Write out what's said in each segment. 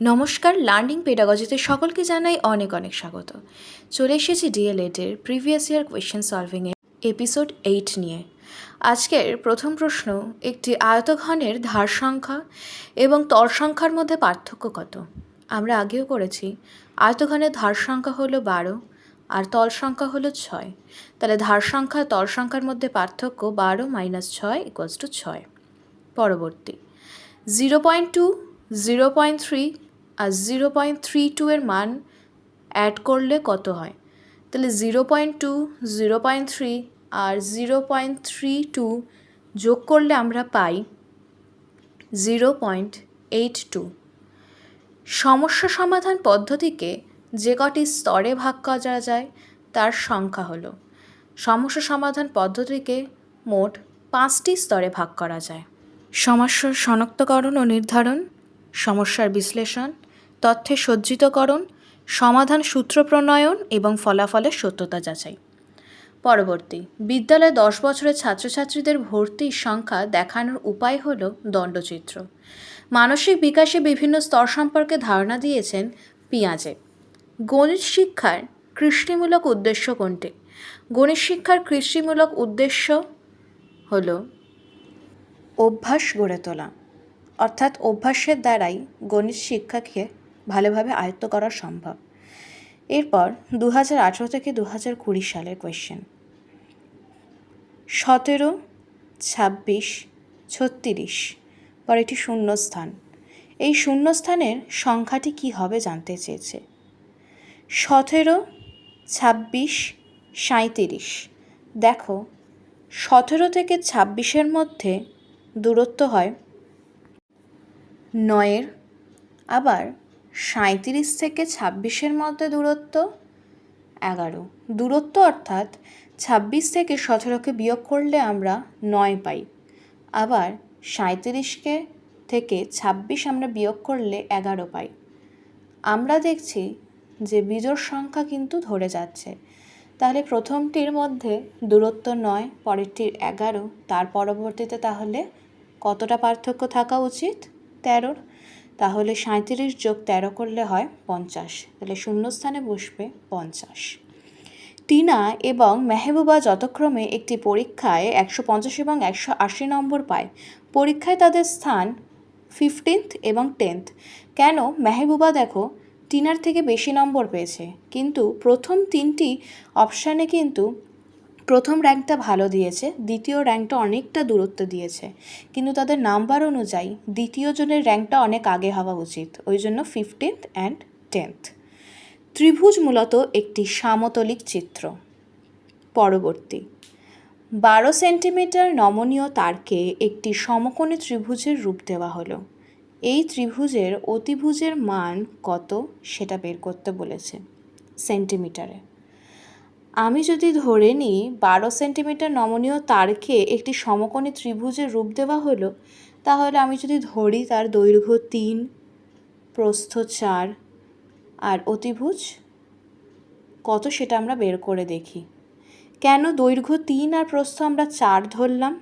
নমস্কার, লার্নিং পেডাগজিতে সকলকে জানাই অনেক অনেক স্বাগত। চলে এসেছি ডিএলএডের প্রিভিয়াস ইয়ার কোয়েশ্চেন সলভিংয়ে এপিসোড এইট নিয়ে। আজকের প্রথম প্রশ্ন, একটি আয়তঘনের ধার সংখ্যা এবং তর সংখ্যার মধ্যে পার্থক্য কত? আমরা আগেও করেছি, আয়তঘনের ধার সংখ্যা হলো বারো আর তল সংখ্যা হলো ছয়। তাহলে ধার সংখ্যা তল সংখ্যার মধ্যে পার্থক্য বারো মাইনাস ছয় ইকুয়ালস টু ছয়। পরবর্তী, zero point two, zero point three আর জিরো পয়েন্ট থ্রি টু এর মান অ্যাড করলে কত হয়? তাহলে zero point two zero point three আর জিরো পয়েন্ট থ্রি টু যোগ করলে আমরা পাই জিরো পয়েন্ট এইট টু সমস্যা সমাধান পদ্ধতিকে যে কটি স্তরে ভাগ করা যায়, তার সংখ্যা হলো। সমস্যা সমাধান পদ্ধতিকে মোট পাঁচটি স্তরে ভাগ করা যায়। সমস্যার শনাক্তকরণ ও নির্ধারণ, সমস্যার বিশ্লেষণ তথ্যের সজ্জিতকরণ, সমাধান সূত্র প্রণয়ন এবং ফলাফলের সত্যতা যাচাই। পরবর্তী, বিদ্যালয়ে দশ বছরের ছাত্রছাত্রীদের ভর্তির সংখ্যা দেখানোর উপায় হল দণ্ডচিত্র। মানসিক বিকাশে বিভিন্ন স্তর সম্পর্কে ধারণা দিয়েছেন পিঁয়াজে। গণিত শিক্ষার কৃষ্টিমূলক উদ্দেশ্য কোনটি? গণিত শিক্ষার কৃষ্টিমূলক উদ্দেশ্য হল অভ্যাস গড়ে তোলা। অর্থাৎ অভ্যাসের দ্বারাই গণিত শিক্ষাকে ভালোভাবে আয়ত্ত করা সম্ভব। এরপর দু হাজার আঠেরো থেকে দু হাজার কুড়ি সালের কোয়েশ্চেন সতেরো, ছাব্বিশ, ছত্রিশ, পর একটি শূন্যস্থান। এই শূন্যস্থানের সংখ্যাটি কী হবে জানতে চেয়েছে। সতেরো, ছাব্বিশ, সাঁইত্রিশ। দেখো, সতেরো থেকে ছাব্বিশের মধ্যে দূরত্ব হয় নয়ের, আবার সাঁইত্রিশ থেকে ছাব্বিশের মধ্যে দূরত্ব এগারো। দূরত্ব অর্থাৎ ছাব্বিশ থেকে সতেরোকে বিয়োগ করলে আমরা নয় পাই। আবার সাঁইত্রিশকে থেকে ছাব্বিশ আমরা বিয়োগ করলে এগারো পাই। আমরা দেখছি যে বিজোড় সংখ্যা কিন্তু ধরে যাচ্ছে। তাহলে প্রথমটির মধ্যে দূরত্ব নয়, পরেরটির এগারো, তার পরবর্তীতে তাহলে কতটা পার্থক্য থাকা উচিত? তেরোর। তাহলে সাঁইত্রিশ যোগ তেরো করলে হয় পঞ্চাশ। তাহলে শূন্যস্থানে বসবে পঞ্চাশ। টিনা এবং মেহবুবা যথাক্রমে একটি পরীক্ষায় একশো পঞ্চাশ এবং একশো আশি নম্বর পায়। পরীক্ষায় তাদের স্থান ফিফটিন্থ এবং টেন্থ কেন? মেহবুবা দেখো, টিনার থেকে বেশি নম্বর পেয়েছে। কিন্তু প্রথম তিনটি অপশানে কিন্তু প্রথম র্যাঙ্কটা ভালো দিয়েছে, দ্বিতীয় র্যাঙ্কটা অনেকটা দূরত্ব দিয়েছে। কিন্তু তাদের নাম্বার অনুযায়ী দ্বিতীয় জনের র্যাঙ্কটা অনেক আগে হওয়া উচিত, ওই জন্য ফিফটিন্থ অ্যান্ড টেন্থ ত্রিভুজ মূলত একটি সামতলিক চিত্র। পরবর্তী। বারো সেন্টিমিটার নমনীয় তারকে একটি সমকোণী ত্রিভুজের রূপ দেওয়া হলো। এই ত্রিভুজের অতিভুজের মান কত সেটা বের করতে বলেছে সেন্টিমিটারে। আমি যদি ধরে নিই বারো সেন্টিমিটার নমনীয় তারকে একটি সমকোণী ত্রিভুজের রূপ দেওয়া হলো, তাহলে আমি যদি ধরি তার দৈর্ঘ্য তিন, প্রস্থ চার আর অতিভুজ, কত সেটা আমরা বের করে দেখি। কেন দৈর্ঘ্য তিন আর প্রস্থ আমরা চার ধরলাম?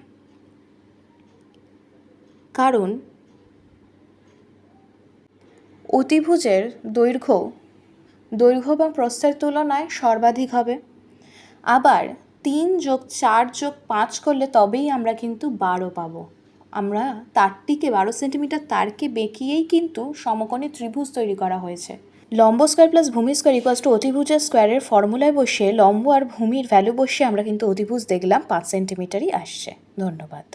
কারণ অতিভুজের দৈর্ঘ্য দৈর্ঘ্য বা প্রস্থের তুলনায় সর্বাধিক হবে। আবার তিন যোগ চার যোগ পাঁচ করলে তবেই আমরা কিন্তু বারো পাবো। আমরা তারটিকে বারো সেন্টিমিটার তারকে বেঁকিয়েই কিন্তু সমকোণে ত্রিভুজ তৈরি করা হয়েছে। লম্ব স্কোয়ার প্লাস ভূমি স্কোয়ার ইকুয়ালস টু অতিভুজের স্কোয়ারের ফর্মুলায় বসে লম্ব আর ভূমির ভ্যালু বসে আমরা কিন্তু অতিভুজ দেখলাম, পাঁচ সেন্টিমিটারই আসছে। ধন্যবাদ।